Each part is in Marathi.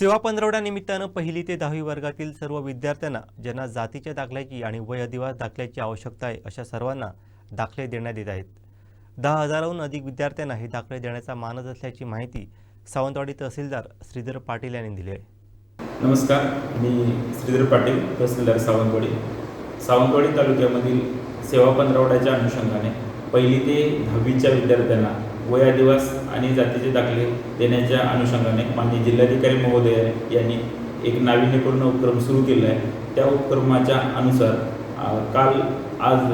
सेवा पंधरवड्यानिमित्तानं पहिली ते दहावी वर्गातील सर्व विद्यार्थ्यांना ज्यांना जातीच्या दाखल्याची आणि वय अधिवास दाखल्याची आवश्यकता आहे अशा सर्वांना दाखले देण्यात येत आहेत. दहा हजाराहून अधिक विद्यार्थ्यांना हे दाखले देण्याचा मानस असल्याची माहिती सावंतवाडी तहसीलदार श्रीधर पाटील यांनी दिली आहे. नमस्कार मी श्रीधर पाटील तहसीलदार सावंतवाडी. सावंतवाडी तालुक्यामधील सेवा पंधरवड्याच्या अनुषंगाने पहिली ते दहावीच्या विद्यार्थ्यांना वय आदिवास आणि जातीचे दाखले देण्याच्या अनुषंगाने माननीय जिल्हाधिकारी महोदय यांनी एक नाविन्यपूर्ण उपक्रम सुरू केला आहे त्या उपक्रमाच्या अनुसार काल आज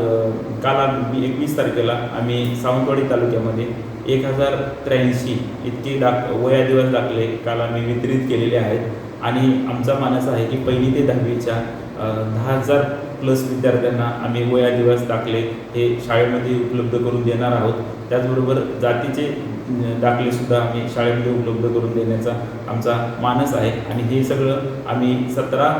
काल आम्ही एकवीस तारखेला आम्ही सावंतवाडी तालुक्यामध्ये एक हजार त्र्याऐंशी इतकी दाख वया दिवस दाखले काल आम्ही वितरित केलेले आहेत. आणि आमचा मानस आहे की पहिली ते दहावीच्या दहा हजार प्लस विद्यार्थ्यांना आम्ही वया दिवस दाखले हे शाळेमध्ये उपलब्ध करून देणार आहोत. त्याचबरोबर जातीचे दाखलेसुद्धा आम्ही शाळेमध्ये उपलब्ध करून देण्याचा आमचा मानस आहे. आणि हे सगळं आम्ही सतरा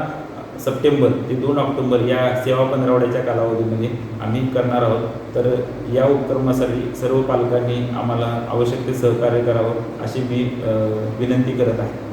सप्टेंबर ते दोन ऑक्टोबर या सेवा पंधरावड्याच्या कालावधीमध्ये आम्ही करणार आहोत. तर या उपक्रमासाठी सर्व पालकांनी आम्हाला आवश्यक ते सहकार्य करावं अशी मी विनंती करत आहे.